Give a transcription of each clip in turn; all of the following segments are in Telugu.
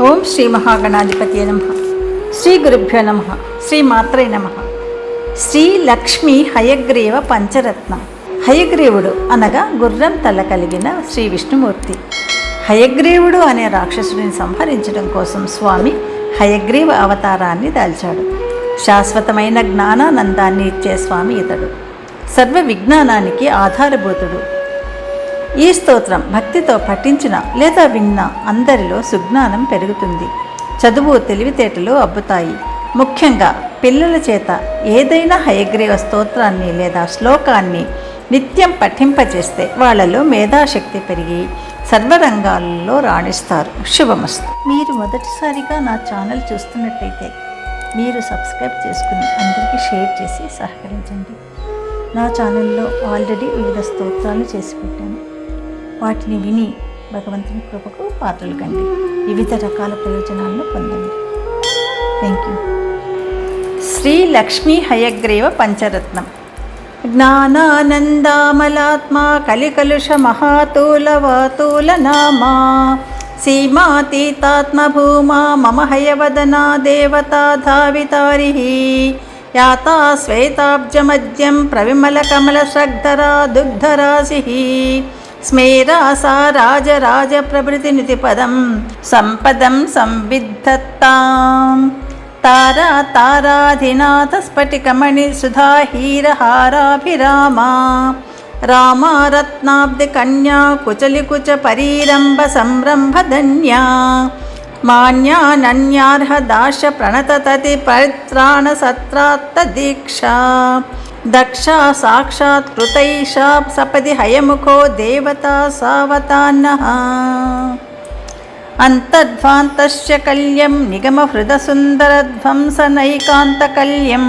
ఓం శ్రీ మహాగణాధిపతి నమ. శ్రీ గురుభ్యో నమ. శ్రీ మాత్రే నమ. శ్రీ లక్ష్మి హయగ్రీవ పంచరత్నం. హయగ్రీవుడు అనగా గుర్రం తల కలిగిన శ్రీ విష్ణుమూర్తి. హయగ్రీవుడు అనే రాక్షసుడిని సంహరించడం కోసం స్వామి హయగ్రీవ అవతారాన్ని దాల్చాడు. శాశ్వతమైన జ్ఞానానందాన్ని ఇచ్చే స్వామి ఇతడు. సర్వ విజ్ఞానానికి ఆధారభూతుడు. ఈ స్తోత్రం భక్తితో పఠించిన లేదా విన్న అందరిలో సుజ్ఞానం పెరుగుతుంది. చదువు తెలివితేటలు అబ్బుతాయి. ముఖ్యంగా పిల్లల చేత ఏదైనా హయగ్రీవ స్తోత్రాన్ని లేదా శ్లోకాన్ని నిత్యం పఠింపజేస్తే వాళ్ళలో మేధాశక్తి పెరిగి సర్వరంగాల్లో రాణిస్తారు. శుభమస్తు. మీరు మొదటిసారిగా నా ఛానల్ చూస్తున్నట్టయితే మీరు సబ్స్క్రైబ్ చేసుకుని అందరికీ షేర్ చేసి సహకరించండి. నా ఛానల్లో ఆల్రెడీ వివిధ స్తోత్రాలు చేసి పెట్టాను. వాటిని విని భగవంతుని కృపకు పాత్రలు కండి. వివిధ రకాల ప్రయోజనాలను పొందండి. Thank you Sri Lakshmi Hayagriva Pancharatnam. జ్ఞానానందామలాత్మా కలికలుష మహాతూలవాతూల నామా. సీమాతీతాత్మభూమా మమ హయవదనా దేవతా ధావితారి యాతా శ్వేతాబ్జమద్యం ప్రవిమలకమలశ్రగ్ధరా దుగ్ధరాశి స్మేరాసా సా రాజరాజ ప్రభృతి నితిపదం సంపదం సంవిద్ధత్తాం. తారా తారాధినాథ స్ఫటికమణి సుధాహీరహారాభిరామా. రామారత్నాబ్ది కన్యా కుచలికుచ పరీరంభ సంరంభ ధన్యా మాన్యానన్యార్హ దాశ ప్రణతతతి పరిత్రాణ సత్రాత్త దీక్ష దక్ష సాక్షాత్ కృతైషా సపది హయముఖో దేవతా సావతాన్నః అంతర్ధ్వాంతశ్చ కల్యం నిగమహృదసుందరధ్వంసనైకాంతకల్యం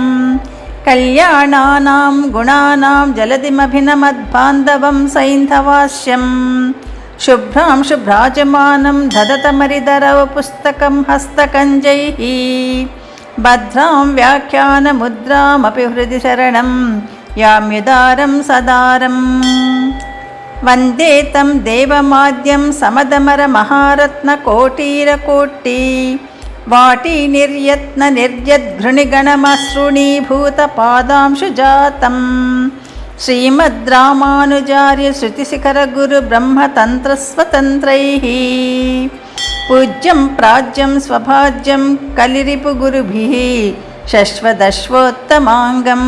కళ్యాణానాం గుణానాం జలదిమభినమద్బాంధవం సైంధవాస్యం శుభ్రాం శుభ్రాజమానం దదతమరిధరవ పుస్తకం హస్తకంజైः. భద్రాం వ్యాఖ్యానముద్రామపి హృది శరణం యామ్యుదారం సదారం. వందే తం దేవమాద్యం సమదమర శ్రీమద్ రామానుజార్య శృతిశిఖర గురు బ్రహ్మతంత్రస్వతంత్రై. పూజ్యం ప్రాజ్యం స్వభాజ్యం కలిరిపు గురుభిः. శశ్వదశ్వోత్తమాంగం.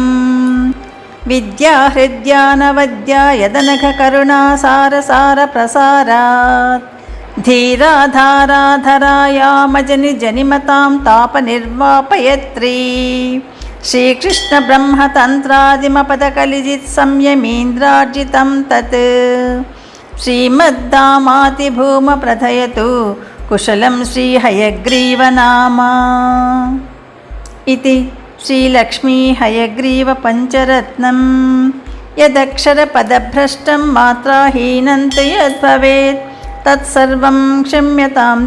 విద్యా హృద్యానవద్యా యదనఘ కరుణాసారసార ప్రసారాత్ ధీరాధారాధరాయామజని జనిమతాం తాప నిర్వాపయత్రీ శ్రీకృష్ణ బ్రహ్మతంత్రాదిమపద కలిజిత్ సంయమీంద్రార్జితం తత్. శ్రీమద్దామాతి భూమ ప్రథయతు కుశలం శ్రీహయగ్రీవనామా. ఇది శ్రీలక్ష్మీ హయగ్రీవ పంచరత్నం. యదక్షరపదభ్రష్టం మాత్రాహీనం తు యద్భవేత్ తత్సర్వం క్షమ్యతాం